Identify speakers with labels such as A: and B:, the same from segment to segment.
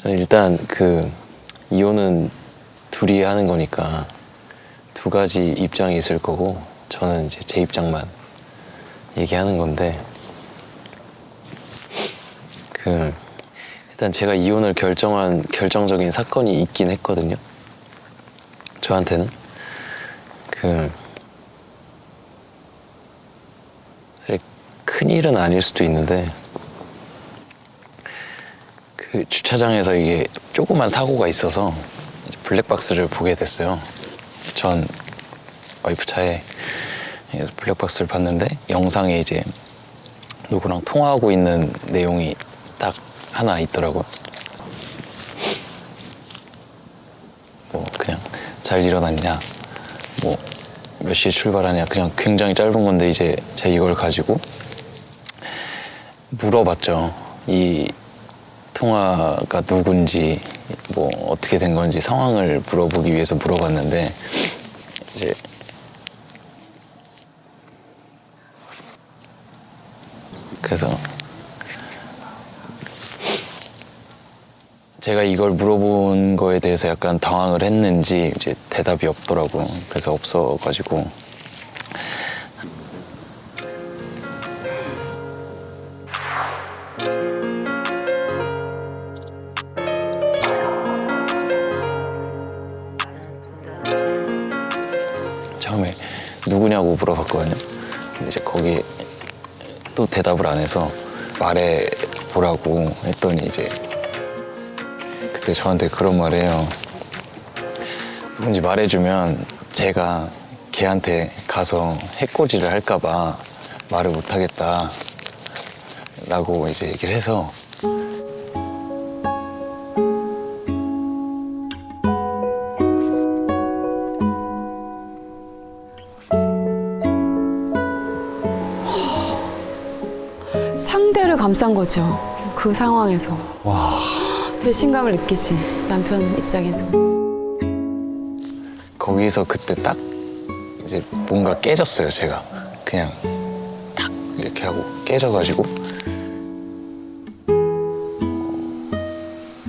A: 저는 일단 그 이혼은 둘이 하는 거니까 두 가지 입장이 있을 거고 저는 이제 제 입장만 얘기하는 건데 그 일단 제가 이혼을 결정한 결정적인 사건이 있긴 했거든요. 저한테는 그 큰 일은 아닐 수도 있는데 그 주차장에서 이게 조그만 사고가 있어서 블랙박스를 보게 됐어요. 전 와이프 차에 블랙박스를 봤는데 영상에 이제 누구랑 통화하고 있는 내용이 딱 하나 있더라고요. 뭐 그냥 잘 일어났냐, 뭐 몇 시에 출발하냐, 그냥 굉장히 짧은 건데 이제 제가 이걸 가지고 물어봤죠. 이 통화가 누군지 뭐 어떻게 된 건지 상황을 물어보기 위해서 물어봤는데 이제 그래서 제가 이걸 물어본 거에 대해서 약간 당황을 했는지 이제 대답이 없더라고요. 그래서 없어가지고 누구냐고 물어봤거든요. 근데 이제 거기에 또 대답을 안 해서 말해 보라고 했더니 이제 그때 저한테 그런 말해요. 누군지 말해주면 제가 걔한테 가서 해코지를 할까봐 말을 못하겠다. 라고 이제 얘기를 해서
B: 감싼 거죠. 그 상황에서.
C: 와.
B: 배신감을 느끼지, 남편 입장에서.
A: 거기서 그때 딱 이제 뭔가 깨졌어요, 제가. 그냥 탁 이렇게 하고 깨져가지고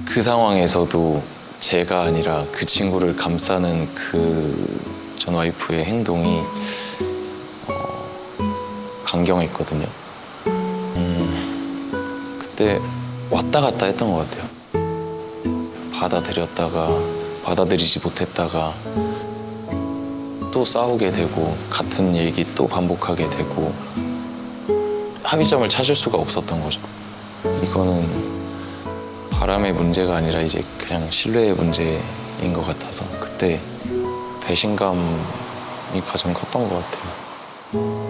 A: 그 상황에서도 제가 아니라 그 친구를 감싸는 그 전 와이프의 행동이 어, 강경했거든요. 음, 그때 왔다 갔다 했던 것 같아요. 받아들였다가 받아들이지 못했다가 또 싸우게 되고 같은 얘기 또 반복하게 되고 합의점을 찾을 수가 없었던 거죠. 이거는 바람의 문제가 아니라 이제 그냥 신뢰의 문제인 것 같아서 그때 배신감이 가장 컸던 것 같아요.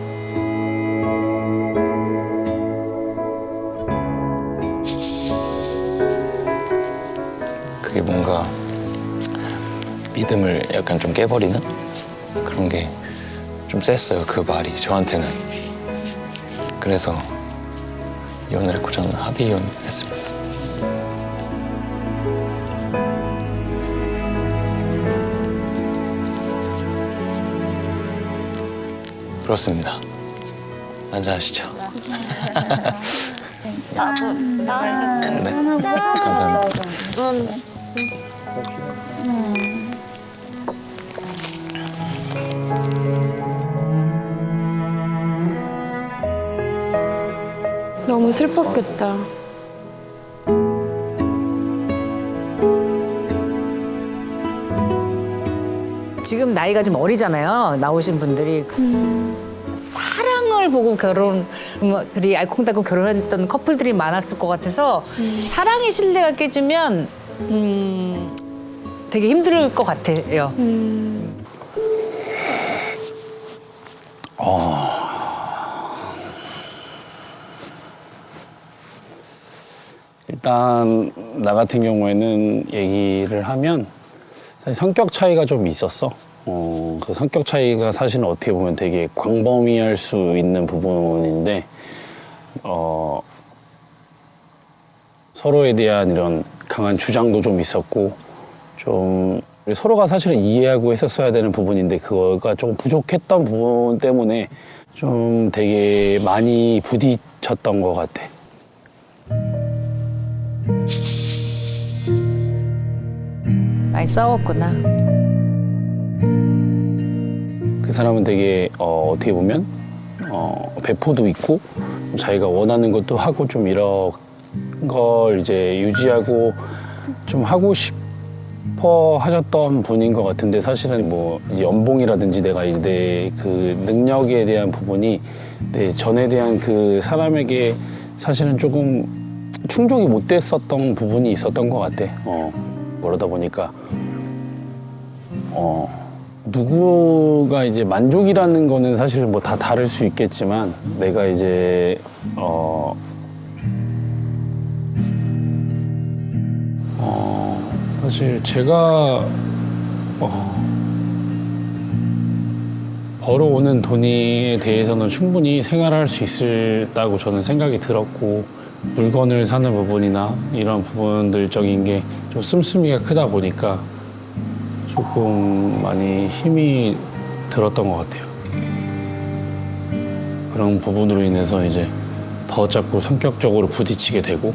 A: 뭔가 믿음을 약간 좀 깨버리는 그런 게 좀 셌어요 그 말이 저한테는. 그래서 이혼을 했고 저는 합의 이혼했습니다. 그렇습니다. 앉아하시죠? 네. 감사합니다
B: 너무 슬펐겠다.
D: 지금 나이가 좀 어리잖아요. 나오신 분들이 사랑을 보고 결혼 뭐 둘이 알콩달콩 결혼했던 커플들이 많았을 것 같아서 사랑의 신뢰가 깨지면 음, 되게 힘들 것 같아요.
C: 일단 나 같은 경우에는 얘기를 하면 사실 성격 차이가 좀 있었어. 어, 그 성격 차이가 사실은 어떻게 보면 되게 광범위할 수 있는 부분인데 어, 서로에 대한 이런 강한 주장도 좀 있었고 좀 서로가 사실은 이해하고 했었어야 되는 부분인데 그거가 조금 부족했던 부분 때문에 좀 되게 많이 부딪혔던 것 같아.
D: 많이 싸웠구나.
C: 그 사람은 되게 어, 어떻게 보면 어, 배포도 있고 자기가 원하는 것도 하고 좀 이런 걸 이제 유지하고 좀 하고 싶어 하셨던 분인 것 같은데 사실은 뭐 연봉이라든지 내가 이제 내그 능력에 대한 부분이 내 전에 대한 그 사람에게 사실은 조금 충족이 못 됐었던 부분이 있었던 것 같아. 어, 그러다 보니까 어, 누구가 이제 만족이라는 거는 사실 뭐 다 다를 수 있겠지만 내가 이제 어, 사실 제가 어, 벌어오는 돈에 대해서는 충분히 생활할 수 있다고 저는 생각이 들었고 물건을 사는 부분이나 이런 부분들적인 게 좀 씀씀이가 크다 보니까 조금 많이 힘이 들었던 것 같아요. 그런 부분으로 인해서 이제 더 자꾸 성격적으로 부딪히게 되고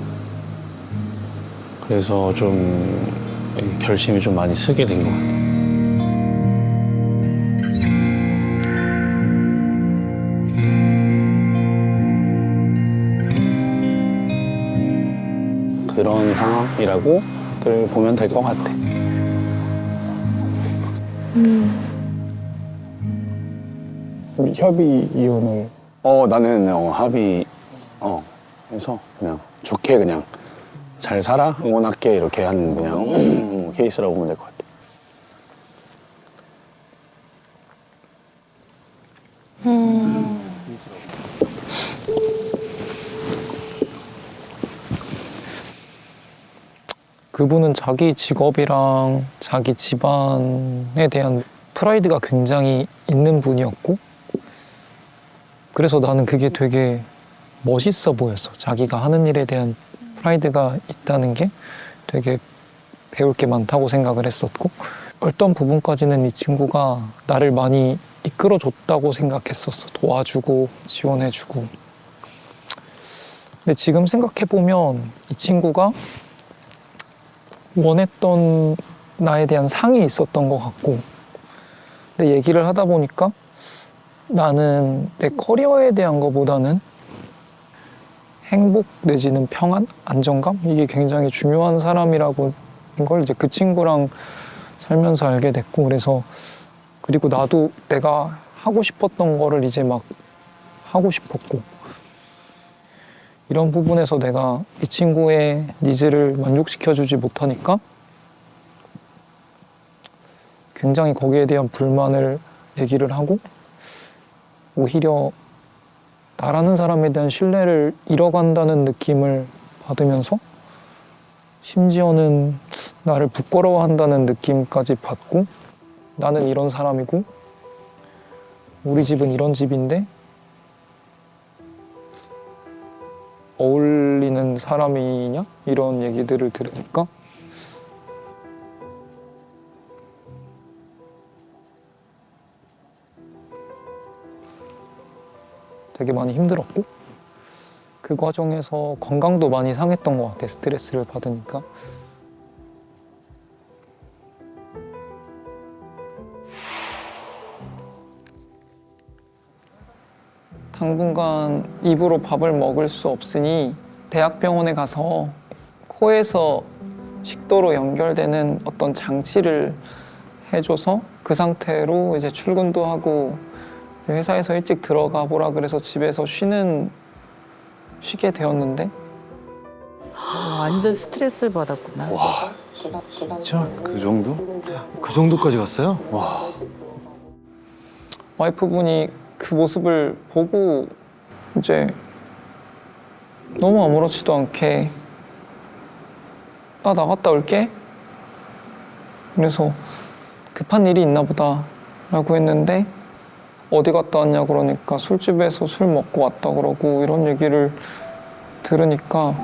C: 그래서 좀 결심이 좀 많이 쓰게 된 것 같아요. 그런 상황이라고 들 보면 될 것 같아. 협의 이혼을 어 나는 어, 합의 어 해서 그냥 좋게 그냥 잘 살아 응원할게 이렇게 한 그냥 음, 케이스라고 보면 될 것 같아.
E: 그분은 자기 직업이랑 자기 집안에 대한 프라이드가 굉장히 있는 분이었고 그래서 나는 그게 되게 멋있어 보였어. 자기가 하는 일에 대한 프라이드가 있다는 게 되게 배울 게 많다고 생각을 했었고 어떤 부분까지는 이 친구가 나를 많이 이끌어줬다고 생각했었어. 도와주고 지원해주고. 근데 지금 생각해보면 이 친구가 원했던 나에 대한 상이 있었던 것 같고 근데 얘기를 하다 보니까 나는 내 커리어에 대한 것보다는 행복 내지는 평안, 안정감? 이게 굉장히 중요한 사람이라고 걸 이제 그 친구랑 살면서 알게 됐고 그래서 그리고 나도 내가 하고 싶었던 거를 이제 막 하고 싶었고 이런 부분에서 내가 이 친구의 니즈를 만족시켜 주지 못하니까 굉장히 거기에 대한 불만을 얘기를 하고 오히려 나라는 사람에 대한 신뢰를 잃어간다는 느낌을 받으면서 심지어는 나를 부끄러워한다는 느낌까지 받고 나는 이런 사람이고 우리 집은 이런 집인데 어울리는 사람이냐? 이런 얘기들을 들으니까 되게 많이 힘들었고 그 과정에서 건강도 많이 상했던 것 같아 스트레스를 받으니까. 당분간 입으로 밥을 먹을 수 없으니 대학병원에 가서 코에서 식도로 연결되는 어떤 장치를 해줘서 그 상태로 이제 출근도 하고 회사에서 일찍 들어가 보라 그래서 집에서 쉬는 쉬게 되었는데
D: 완전 스트레스를 받았구나.
F: 진짜 그 정도? 그 정도까지 갔어요?
E: 와이프분이 그 모습을 보고 이제 너무 아무렇지도 않게 나 나갔다 올게. 그래서 급한 일이 있나 보다 라고 했는데 어디 갔다 왔냐 그러니까 술집에서 술 먹고 왔다 그러고 이런 얘기를 들으니까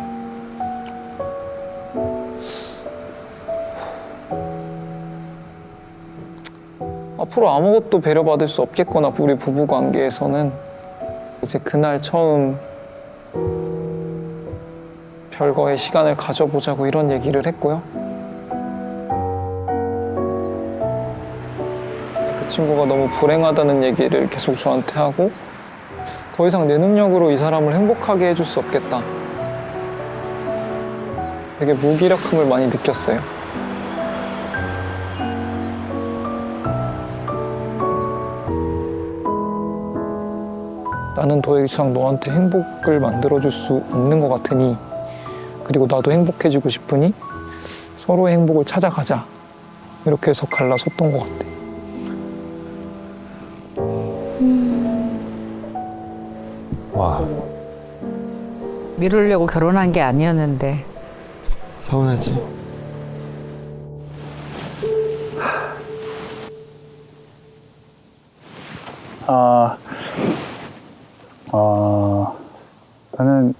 E: 앞으로 아무것도 배려받을 수 없겠거나 우리 부부 관계에서는 이제 그날 처음 별거의 시간을 가져보자고 이런 얘기를 했고요. 친구가 너무 불행하다는 얘기를 계속 저한테 하고 더 이상 내 능력으로 이 사람을 행복하게 해줄 수 없겠다. 되게 무기력함을 많이 느꼈어요. 나는 더 이상 너한테 행복을 만들어줄 수 없는 것 같으니 그리고 나도 행복해지고 싶으니 서로의 행복을 찾아가자 이렇게 해서 갈라섰던 것 같아.
F: 와
D: 미루려고 결혼한 게 아니었는데
F: 서운하지.
G: 아, 어, 나는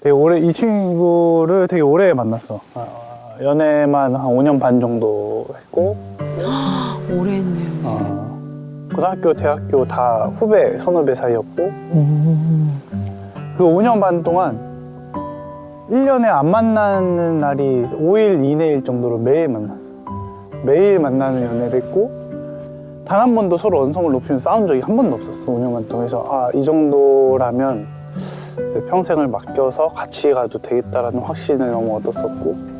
G: 되게 오래, 이 친구를 되게 오래 만났어. 어, 연애만 한 5년 반 정도 했고,
B: 오래 했네요.
G: 어, 고등학교, 대학교 다 후배, 선후배 사이였고, 그 5년 반 동안 1년에 안 만나는 날이 5일 이내일 정도로 매일 만났어. 매일 만나는 연애를 했고, 단 한 번도 서로 언성을 높이면 싸운 적이 한 번도 없었어. 5년간 동안. 그래서 아, 이 정도라면 내 평생을 맡겨서 같이 가도 되겠다라는 확신을 너무 얻었었고.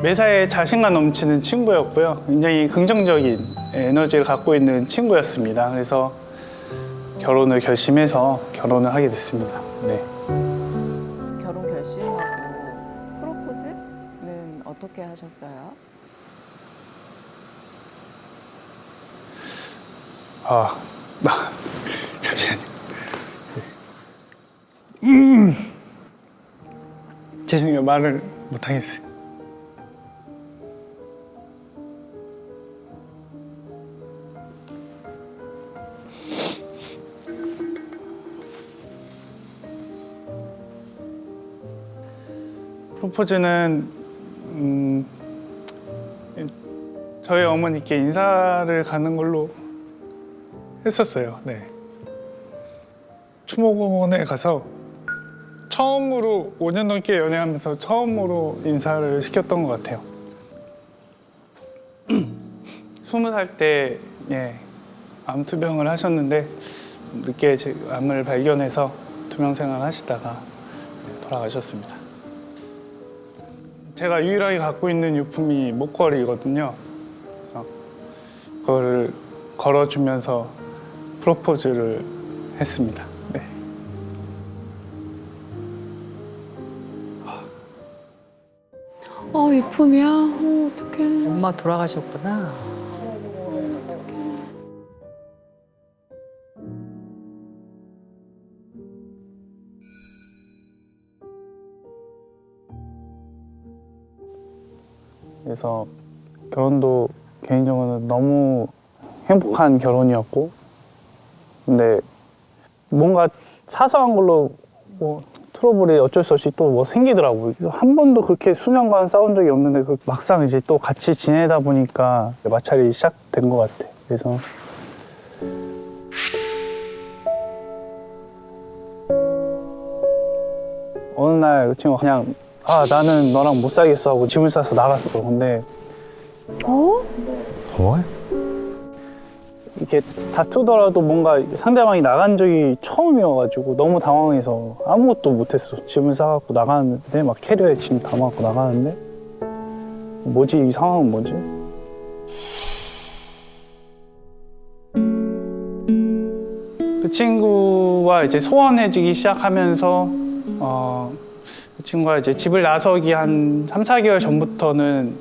G: 매사에 자신감 넘치는 친구였고요. 굉장히 긍정적인 에너지를 갖고 있는 친구였습니다. 그래서 결혼을 결심해서 결혼을 하게 됐습니다. 네.
H: 결혼 결심하고 프로포즈는 어떻게 하셨어요?
G: 아, 나 잠시만요. 음. 죄송해요. 말을 못 하겠어요. 프로포즈는 음, 저희 어머니께 인사를 가는 걸로 했었어요. 네. 추모공원에 가서 처음으로 5년 넘게 연애하면서 처음으로 인사를 시켰던 것 같아요. 스무 살때 예, 암 투병을 하셨는데 늦게 제 암을 발견해서 투병 생활 하시다가 예, 돌아가셨습니다. 제가 유일하게 갖고 있는 유품이 목걸이거든요. 그래서 그거를 걸어주면서 프로포즈를 했습니다. 네.
B: 어, 유품이야? 어, 어떡해.
D: 엄마 돌아가셨구나.
G: 그래서 결혼도 개인적으로는 너무 행복한 결혼이었고 근데 뭔가 사소한 걸로 뭐 트러블이 어쩔 수 없이 또 뭐 생기더라고요. 한 번도 그렇게 수년간 싸운 적이 없는데 그 막상 이제 또 같이 지내다 보니까 마찰이 시작된 것 같아. 그래서 어느 날 그 친구가 그냥 아 나는 너랑 못 살겠어 하고 짐을 싸서 나갔어. 근데
B: 어?
F: 뭐?
G: 이렇게 다투더라도 뭔가 상대방이 나간 적이 처음이어가지고 너무 당황해서 아무것도 못했어. 짐을 싸갖고 나가는데 막 캐리어에 짐 담아갖고 나가는데 뭐지 이 상황은 뭐지? 그 친구와 이제 소원해지기 시작하면서 어, 그 친구가 이제 집을 나서기 한 3, 4개월 전부터는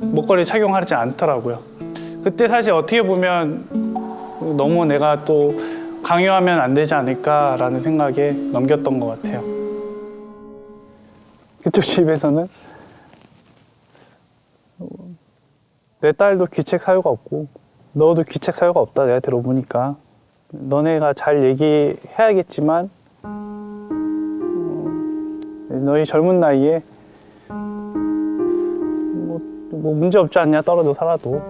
G: 목걸이 착용하지 않더라고요. 그때 사실 어떻게 보면 너무 내가 또 강요하면 안 되지 않을까라는 생각에 넘겼던 것 같아요. 그쪽 집에서는 내 딸도 귀책 사유가 없고 너도 귀책 사유가 없다 내가 들어보니까 너네가 잘 얘기해야겠지만 어, 너희 젊은 나이에 뭐, 뭐 문제 없지 않냐 떨어져 살아도.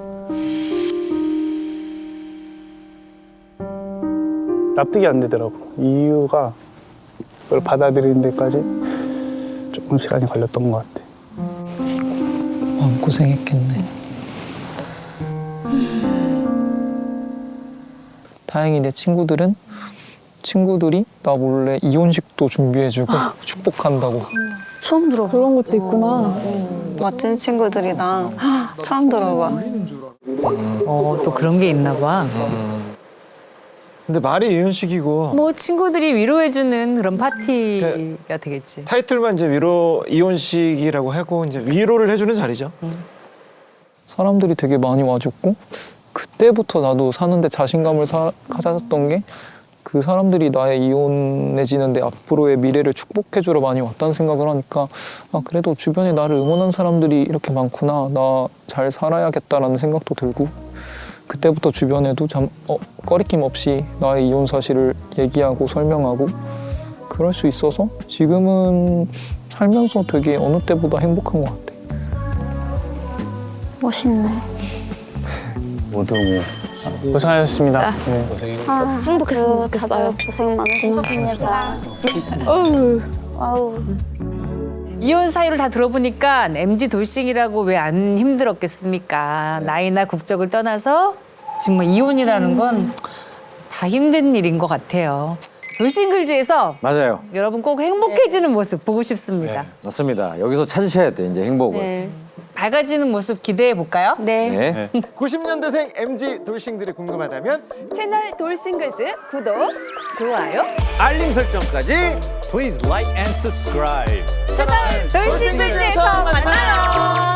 G: 납득이 안 되더라고. 이유가 그걸 받아들이는 데까지 조금 시간이 걸렸던 것 같아.
E: 마음 고생했겠네. 다행히 내 친구들은 친구들이 나 몰래 이혼식도 준비해주고 축복한다고
B: 처음 들어. 그런 것도 있구나.
I: 멋진 친구들이다. 처음 들어봐.
D: 어, 또 그런 게 있나 봐.
F: 근데 말이 이혼식이고
D: 뭐 친구들이 위로해주는 그런 파티가 되겠지.
F: 타이틀만 이제 위로 이혼식이라고 하고 이제 위로를 해주는 자리죠.
E: 사람들이 되게 많이 와줬고 그때부터 나도 사는데 자신감을 사- 가졌던 게 그 사람들이 나의 이혼해지는데 앞으로의 미래를 축복해주러 많이 왔다는 생각을 하니까 아 그래도 주변에 나를 응원한 사람들이 이렇게 많구나 나 잘 살아야겠다라는 생각도 들고 그때부터 주변에도 참 어, 꺼리낌 없이 나의 이혼 사실을 얘기하고 설명하고 그럴 수 있어서 지금은 살면서 되게 어느 때보다 행복한 것 같아.
I: 멋있네.
C: 모두 뭐
G: 고생하셨습니다. 네.
I: 행복했으면 좋겠어요. 고생 많으셨습니다. 아우.
D: 이혼 사유를 다 들어보니까 MG 돌싱이라고 왜 안 힘들었겠습니까? 나이나 국적을 떠나서 정말 이혼이라는 건 다 힘든 일인 것 같아요. 돌싱글즈에서
J: 맞아요.
D: 여러분 꼭 행복해지는 모습 보고 싶습니다.
J: 맞습니다. 여기서 찾으셔야 돼 이제 행복을.
I: 네.
D: 밝아지는 모습 기대해 볼까요?
I: 네.
F: 90년대생 MG 돌싱들이 궁금하다면
H: 채널 돌싱글즈 구독.
D: 좋아요.
K: 알림 설정까지 please like and subscribe.
D: 채널 돌싱글즈에서 만나요.